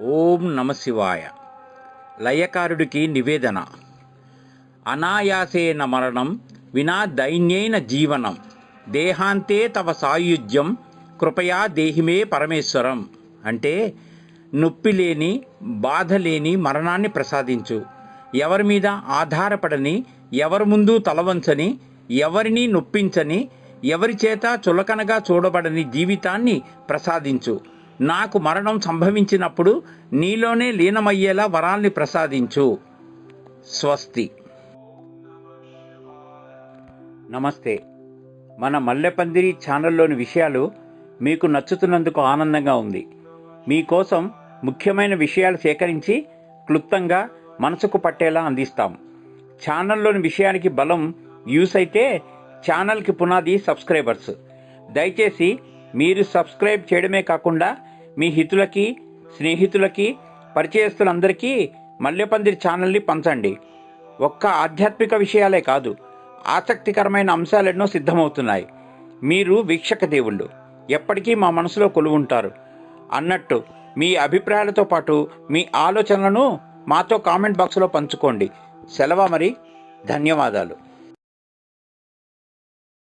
ఓం నమశివాయ లయకారుడికి నివేదన. అనాయాసేన మరణం వినా దైన్యేన జీవనం. దేహాంతే తవ సాయుధ్యం కృపయా దేహిమే పరమేశ్వరం. అంటే నొప్పి లేని బాధ లేని మరణాన్ని ప్రసాదించు. ఎవరి మీద ఆధారపడని ఎవరి ముందు తలవంచని ఎవరిని నొప్పించని ఎవరి చేత చులకనగా చూడబడని జీవితాన్ని ప్రసాదించు. నాకు మరణం సంభవించినప్పుడు నీలోనే లీనమయ్యేలా వరాల్ని ప్రసాదించు. స్వస్తి. నమస్తే. మన మల్లెపందిరి ఛానల్లోని విషయాలు మీకు నచ్చుతున్నందుకు ఆనందంగా ఉంది. మీకోసం ముఖ్యమైన విషయాలు సేకరించి క్లుప్తంగా మనసుకు పట్టేలా అందిస్తాం. ఛానల్లోని విషయానికి బలం యూస్ అయితే ఛానల్కి పునాది సబ్స్క్రైబర్స్. దయచేసి మీరు సబ్స్క్రైబ్ చేయడమే కాకుండా మీ హితులకి స్నేహితులకి పరిచయస్తులందరికీ మల్లెపందిరి ఛానల్ని పంచండి. ఒక్క ఆధ్యాత్మిక విషయాలే కాదు ఆసక్తికరమైన అంశాలెన్నో సిద్ధమవుతున్నాయి. మీరు వీక్షక దేవుళ్ళు. ఎప్పటికీ మా మనసులో కొలువుంటారు. అన్నట్టు మీ అభిప్రాయాలతో పాటు మీ ఆలోచనలను మాతో కామెంట్ బాక్స్లో పంచుకోండి. సెలవు మరి? ధన్యవాదాలు.